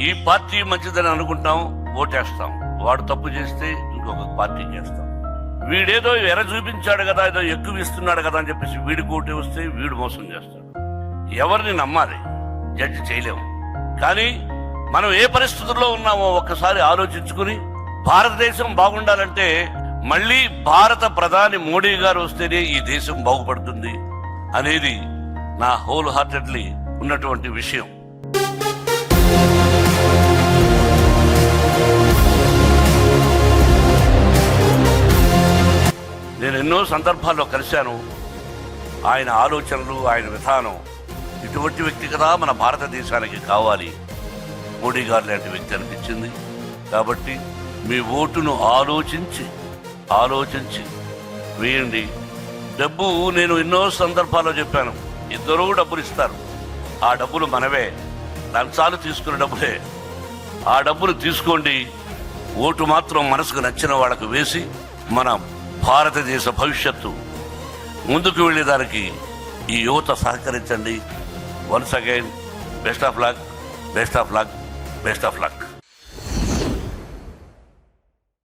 ఈ పార్టీ మంచిదని అనుకుంటాం ఓటేస్తాం. వాడు తప్పు చేస్తే ఇంకొక పార్టీ చేస్తాం. వీడేదో ఎర చూపించాడు కదా ఏదో ఎక్కువ ఇస్తున్నాడు కదా అని చెప్పేసి వీడి కోటి వస్తే వీడు మోసం చేస్తాడు. ఎవరిని నమ్మాలి? జడ్జి చేయలేము. కానీ మనం ఏ పరిస్థితుల్లో ఉన్నామో ఒక్కసారి ఆలోచించుకుని భారతదేశం బాగుండాలంటే మళ్ళీ భారత ప్రధాని మోడీ గారు వస్తేనే ఈ దేశం బాగుపడుతుంది అనేది నా హోల్ హార్టెడ్లీ ఉన్నటువంటి విషయం. నేను ఎన్నో సందర్భాల్లో కలిశాను. ఆయన ఆలోచనలు ఆయన విధానం ఇటువంటి వ్యక్తి కదా మన భారతదేశానికి కావాలి. మోడీ గారు లాంటి వ్యక్తి అనిపించింది. కాబట్టి మీ ఓటును ఆలోచించి ఆలోచించి వేయండి. డబ్బు నేను ఎన్నో సందర్భాల్లో చెప్పాను. ఇద్దరూ డబ్బులు ఇస్తారు. ఆ డబ్బులు మనవే. లంచాలు తీసుకున్న డబ్బులే. ఆ డబ్బులు తీసుకోండి. ఓటు మాత్రం మనసుకు నచ్చిన వాళ్ళకు వేసి మనం భారతదేశ భవిష్యత్తు ముందుకు వెళ్ళేదానికి ఈ యువత సహకరించండి. Once again best of luck best of luck best of luck